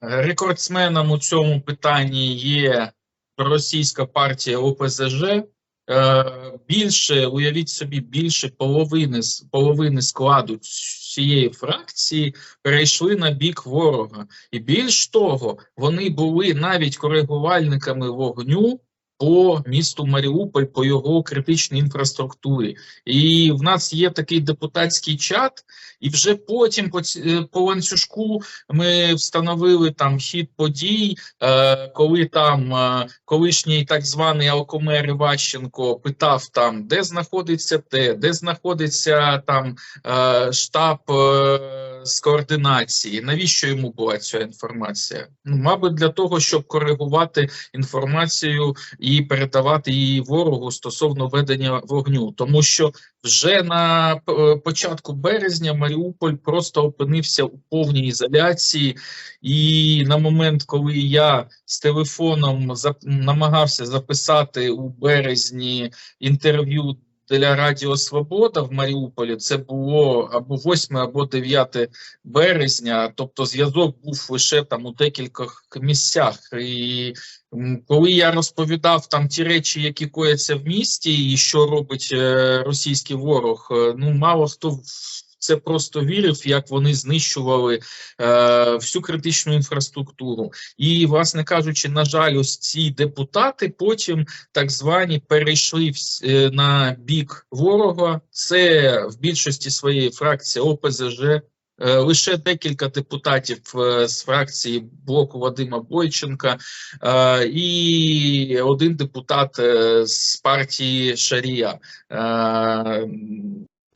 Рекордсменом у цьому питанні є російська партія ОПЗЖ. Е, Більше, уявіть собі, більше половини, половини складу цієї фракції перейшли на бік ворога. І більш того, вони були навіть коригувальниками вогню по місту Маріуполь, по його критичній інфраструктурі. І в нас є такий депутатський чат, і вже потім по, е, по ланцюжку ми встановили там хід подій, е, коли там е, колишній так званий Алкомер Іващенко питав там, де знаходиться те, де знаходиться там штаб з координації. Навіщо йому була ця інформація? Ну, мабуть, для того, щоб коригувати інформацію і передавати її ворогу стосовно ведення вогню, тому що вже на е, початку березня Маріуполь просто опинився у повній ізоляції, і на момент, коли я з телефоном намагався записати у березні інтерв'ю для Радіо Свобода в Маріуполі, це було або 8, або 9 березня, тобто зв'язок був лише там у декількох місцях. І коли я розповідав там ті речі, які кояться в місті, і що робить е, російський ворог, е, ну мало хто це просто вірив, як вони знищували е, всю критичну інфраструктуру. І, власне кажучи, на жаль, ось ці депутати потім так звані перейшли вс- е, на бік ворога. Це в більшості своєї фракції ОПЗЖ. Е, Лише декілька депутатів е, з фракції блоку Вадима Бойченка е, і один депутат з партії Шарія.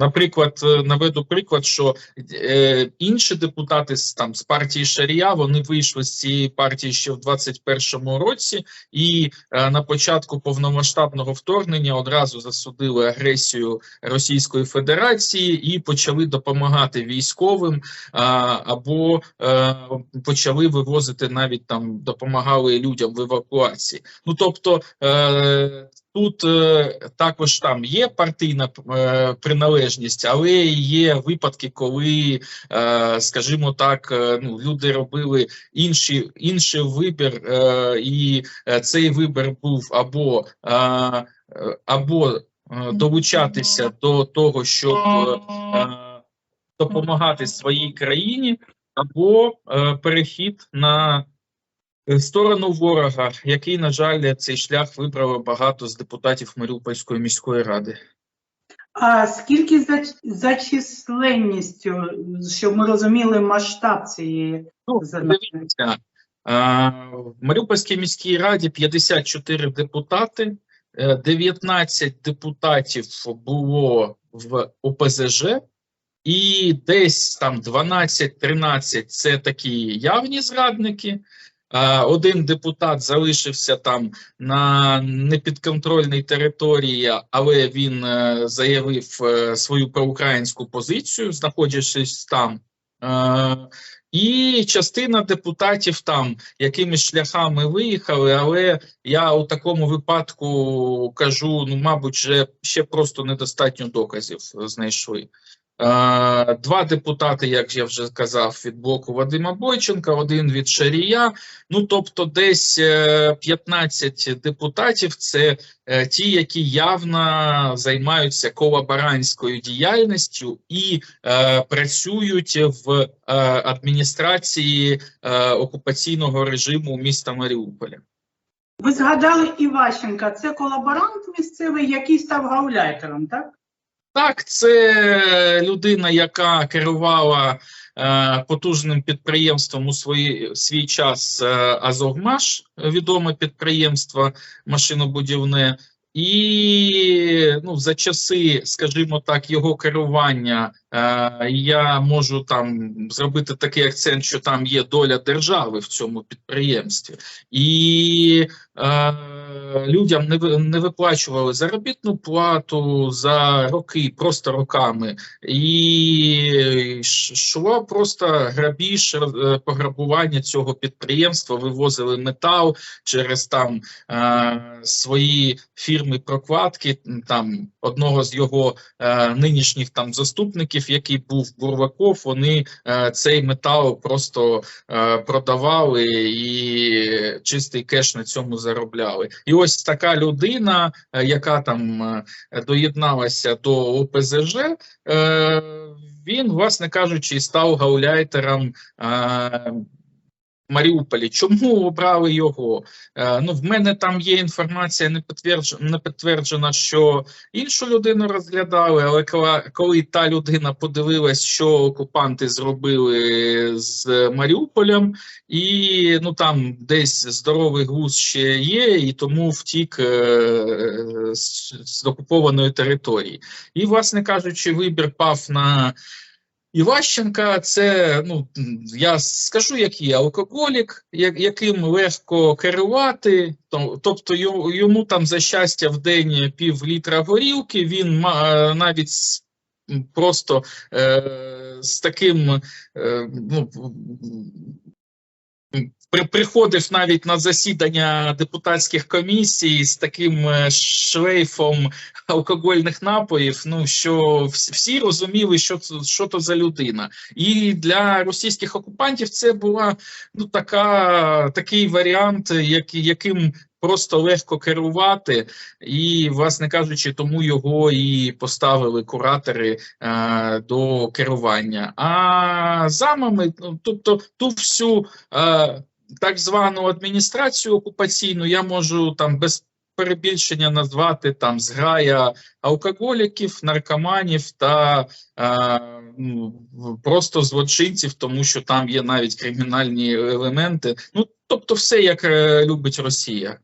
Е, Наприклад, е, наведу приклад, що е, інші депутати з там з партії Шарія вони вийшли з цієї партії ще в 21-му році, і е, на початку повномасштабного вторгнення одразу засудили агресію Російської Федерації і почали допомагати військовим а, або е, почали вивозити навіть там допомагали людям в евакуації. Ну тобто. Е, Тут е, також там є партійна е, приналежність, але є випадки, коли, е, скажімо так, е, ну люди робили інші, інший вибір, е, і е, цей вибір був або, е, або е, долучатися до того, щоб е, допомагати своїй країні, або е, перехід на е, сторону ворога, який, на жаль, цей шлях вибрало багато з депутатів Маріупольської міської ради. А скільки за, за численністю, щоб ми розуміли масштаб цієї Ну, задачі? дивіться, а, в Маріупольській міській раді 54 депутати, е, 19 депутатів було в ОПЗЖ, і десь там 12-13 це такі явні зрадники. Один депутат залишився там на непідконтрольній території, але він е, заявив е, свою проукраїнську позицію, знаходячись там. Е, і частина депутатів там якимись шляхами виїхали, але я у такому випадку кажу: ну, мабуть, вже ще просто недостатньо доказів знайшли. Е, Два депутати, як я вже казав, від блоку Вадима Бойченка, один від Шарія. Ну тобто, десь е, 15 депутатів це е, ті, які явно займаються колаборантською діяльністю і е, працюють в е, адміністрації е, окупаційного режиму міста Маріуполя. Ви згадали Іващенка, це колаборант місцевий, який став гауляйтером, так? Так, це людина, яка керувала е, потужним підприємством у свої, свій час е, Азовмаш, відоме підприємство машинобудівне. І ну, за часи, скажімо так, його керування е, я можу там зробити такий акцент, що там є доля держави в цьому підприємстві, і е, людям не, не виплачували заробітну плату за роки, просто роками, і йшло просто грабіж, е, пограбування цього підприємства, вивозили метал через там е, свої фірми прокладки. Там одного з його е, нинішніх там заступників який був Бурваков, вони е, цей метал просто е, продавали і чистий кеш на цьому заробляли. І ось така людина, е, яка там е, доєдналася до ОПЗЖ, е, він, власне кажучи, став гауляйтером. Е, Маріуполі. Чому обрали його? Е, ну, в мене там є інформація не підтверджена, не підтверджена, що іншу людину розглядали, але коли, та людина подивилась, що окупанти зробили з Маріуполем, і ну там десь здоровий глузд ще є, і тому втік е, з, з окупованої території. І, власне кажучи, вибір пав на. Іващенка це, ну я скажу, як є алкоголік, яким легко керувати. то- Тобто йому там за щастя в день пів літра горілки. Він навіть просто е, з таким е, ну, приходив навіть на засідання депутатських комісій з таким е, шлейфом алкогольних напоїв. Ну що всі розуміли, що що то за людина, і для російських окупантів це була ну така такий варіант, як, яким просто легко керувати, і, власне кажучи, тому його і поставили куратори е, до керування. А замами, ну, тобто ту всю е, так звану адміністрацію окупаційну, я можу там без перебільшення назвати там зграя алкоголіків, наркоманів та е, ну, просто злочинців, тому що там є навіть кримінальні елементи. Ну тобто, все як е, любить Росія.